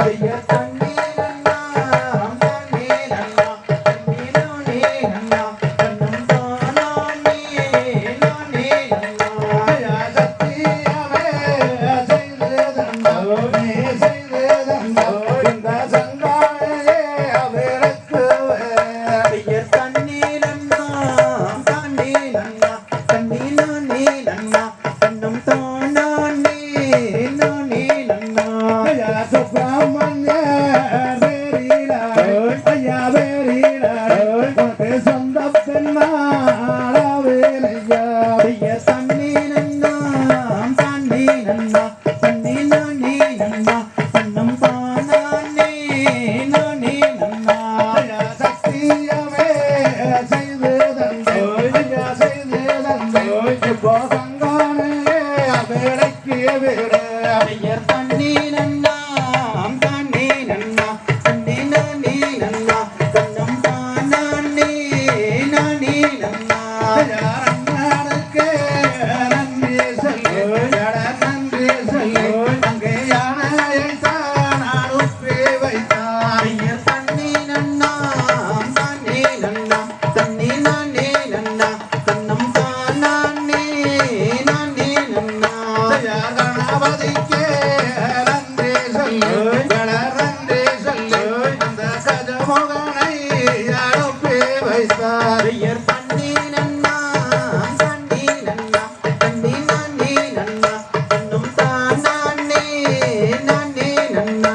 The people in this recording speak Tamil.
தண்ணி ஐயர் அரியர் பண்ணி நன்னா சண்டி நன்னா தண்ணி நானே நன்னா தன்னும் நன்னா